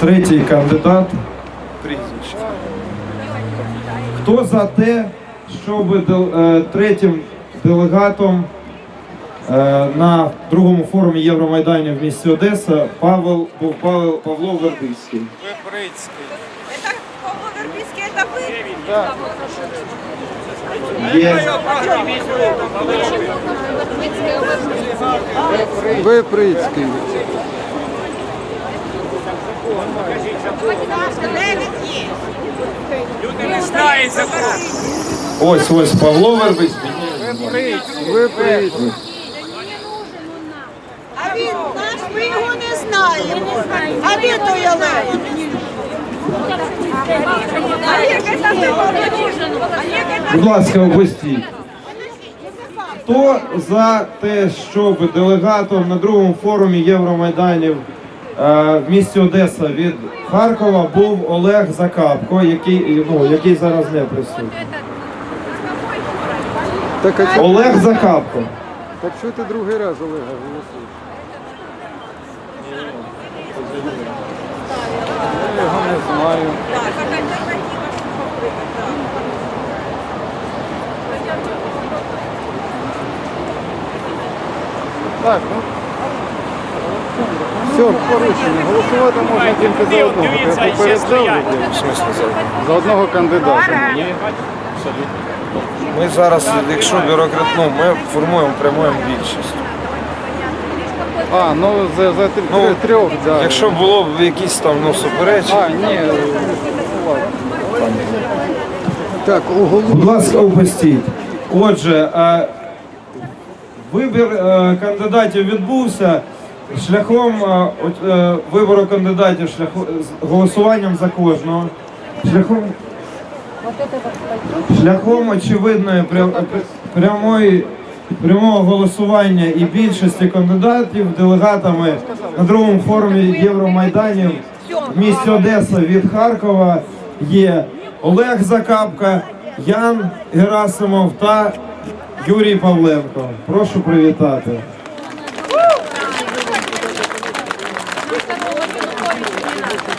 Третій кандидат. Прізвище. Хто за те, щоб дел- е, третім делегатом е, на другому форумі Євромайдані в місті Одеса Павел був Павел Павло Вербицький? Это Павло Вербицкий, это вы? Є. Виприцький. Дев'ять є. Ось ось Павло Вербицький. Виприцький. А він наш, ми його не знаємо. А де ти, Олег, это Будь ласка, опустіть. Хто за те, щоб делегатом на другому форумі Євромайданів в місті Одеса від Харкова був Олег Закапко, який, ну, який зараз не присутній. Так, а чо- Олег Закапко. так що ти другий раз Олега голосуєш? Я його не знаю. Так, ну. Все, порушення. Голосувати можна тільки за одного. Я попереджав за одного кандидата. Ми зараз, якщо бюрократ, ну, ми формуємо прямуємо більшість. А, ну за, за три- Ну, трьох, да. Якщо було б якісь там ну, суперечки. А, ні. ладно. Так, оголу. Будь ласка, опустіть. Отже, е, вибір е, кандидатів відбувся шляхом е, е, вибору кандидатів, шляхом голосуванням за кожного, шляхом, шляхом очевидної е, прямої. Прямого голосування і більшості кандидатів делегатами на другому форумі Євромайданів в місті Одеса від Харкова є Олег Закапка, Ян Герасимов та Юрій Павленко. Прошу привітати. 我都脱泳了